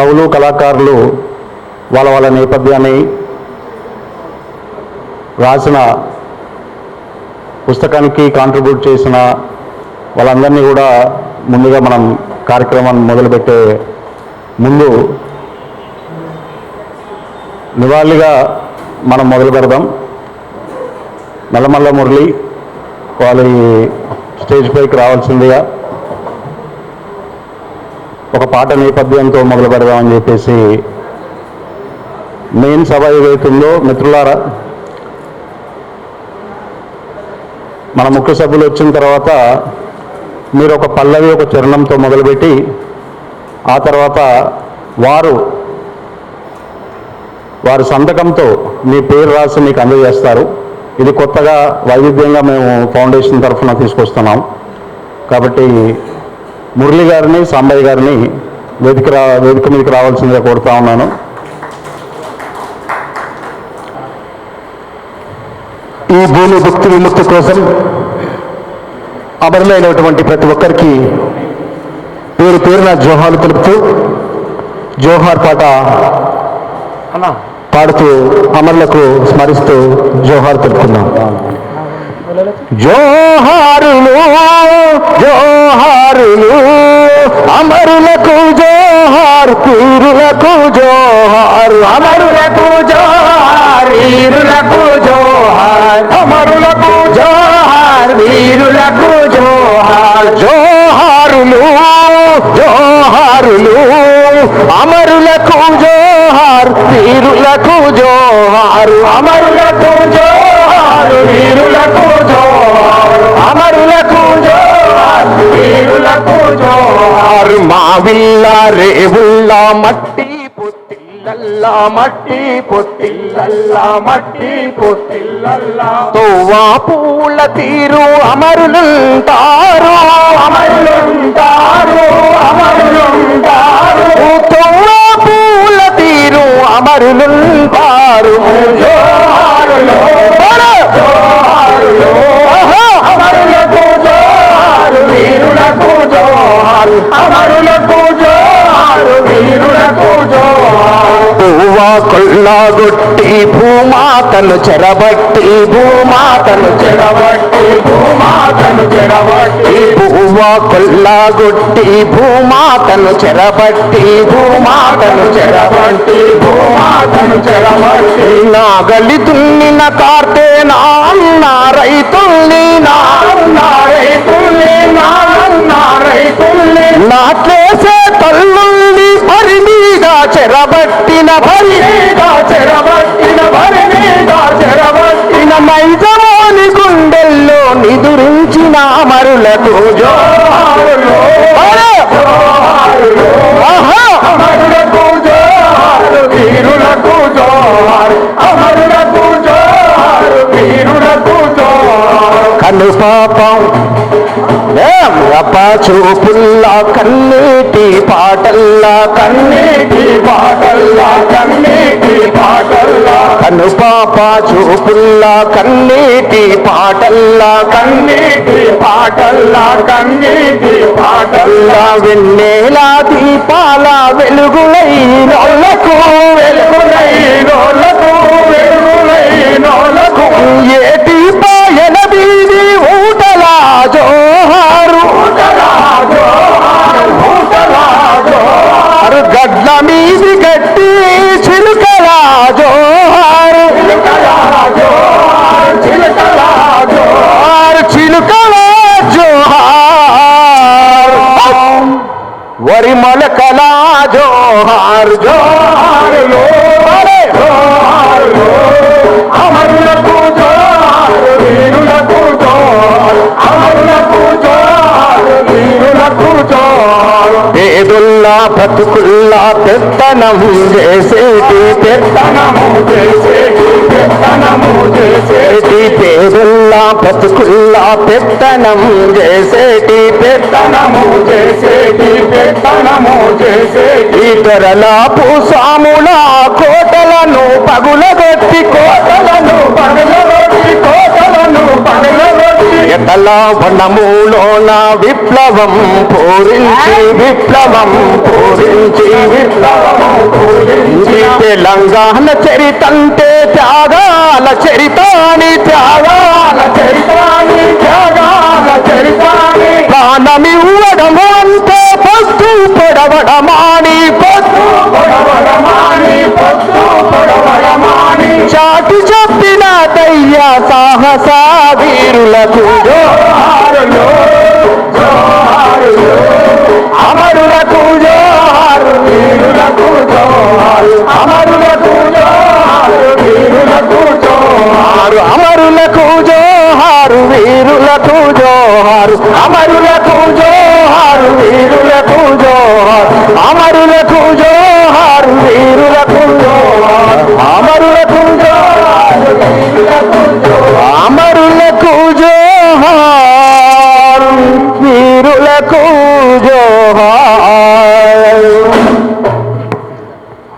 కవులు కళాకారులు వాళ్ళ వాళ్ళ నేపథ్యాన్ని రాసిన పుస్తకానికి కాంట్రిబ్యూట్ చేసిన వాళ్ళందరినీ కూడా ముందుగా మనం కార్యక్రమాన్ని మొదలుపెట్టే ముందు నివాళిగా మనం మొదలు పెడదాం. నల్లమల్ల మురళి వాళ్ళ స్టేజ్ పైకి రావాల్సిందిగా ఒక పాట నేపథ్యంతో మొదలు పెడదామని చెప్పేసి మెయిన్ సభ ఏదైతుందో మిత్రులారా మన ముఖ్య సభ్యులు వచ్చిన తర్వాత మీరు ఒక పల్లవి ఒక చరణంతో మొదలుపెట్టి ఆ తర్వాత వారు వారి సంతకంతో మీ పేరు రాసి మీకు అందజేస్తారు. ఇది కొత్తగా వైవిధ్యంగా మేము ఫౌండేషన్ తరఫున తీసుకొస్తున్నాం. కాబట్టి మురళి గారిని సాంబయ్య గారిని వేదిక రా వేదిక మీదకి రావాల్సిందిగా కోరుతా ఉన్నాను. ఈ భూమి భక్తి విముక్తి కోసం అమరులైనటువంటి ప్రతి ఒక్కరికి పేరు పేరున జోహాలు తెలుపుతూ జోహార్ పాట పాడుతూ అమరులకు స్మరిస్తూ జోహార్ తెలుపుతున్నాం జోహారులు జోహారులు అమరులకు జోహార్ పీరులకు జోహార్ అమరులకు జోహార్ వీరులకు జోహార్ అమరులకు జోహార్ వీరులకు జోహార్ జోహారులు జోహారులు అమరులకు జోహార్ వీరులకు జోహార్ అమరులకు జోహార్ పొత్తిల్లల్లా రేవుల్లా మట్టి పొత్తిల్లల్లా మట్టి పొత్తిల్లల్లా మట్టి పొత్తిల్లల్లా తోవా పూల తీరు అమరులుంటారు అమరులుంటారు అమరు కొల్లాగొట్టి భూమాతను చెరబట్టి భూమాతను చెరబట్టి భూమాతను చెరబట్టి. పువ్వా కొల్లాగొట్టి భూమాతను చెరబట్టి భూమాతను చెరబట్టి భూమాతను చెరబట్టి. నాగలి దున్నిన కార్తె నాన్న రైతుల్ని నాన్న రైతుల్ని నాన్న రైతుల్ని. నాట్లేసే మీద చెరబట్టిన భరి చెరబట్టిన భరి చెరబట్టిన మైజమోని గుండెల్లో నిదురించిన అమరులకు జోహారు వీరులకు జోహారు అమరులకు జోహారు వీరులకు జోహారు. కను పాపం రప చూపుల్లా కన్నీటి పాటల్లా కన్నీటి పాటల్లా కన్నీటి పాటల్లా. కను పాప చూపుల్లా కన్నీటి పాటల్లా కన్నీటి పాటల్లా కన్నీటి పాటల్లా. వెన్నెలా దీపాల జోహారు గడ్ల మీది గట్టి చిలుకలా జోహారు జోహారు చిలుకలా జోహారు వరి మొలకలా జోహారు జోహారులో బతుకుల్లా పెత్తనము చేసేటి పెత్తనము చేసేటి పెత్తనము చేసేటి పేదుల్లా బతుకుల్లా పెత్తనము చేసేటి పెత్తనము చేసేటి పెత్తనము చేసేటి ఇతరలాపు పూసాములా కోటలను పగులగొట్టి కోటలను ఎటల వనములోన విప్లవం పూరించి విప్లవం పూరించి విప్లవం పూరించి తెలంగాణ చరితంటే త్యాగాల చరితాని త్యాగాల చరితాని త్యాగాల చరితాని ప్రాణమివ్వడము అంటే పస్తు పొడవడమాని దయ్య సాహస వీరులకు జోహారులు జోహారులు అమరులకు జోహారు వీరులకు జోహారు అమరులకు జోహారు వీరులకు జోహారు అమరులకు జోహారు వీరులకు జోహారు అమరులకు జోహారు వీరులకు జోహారు అమరులకు జోహారు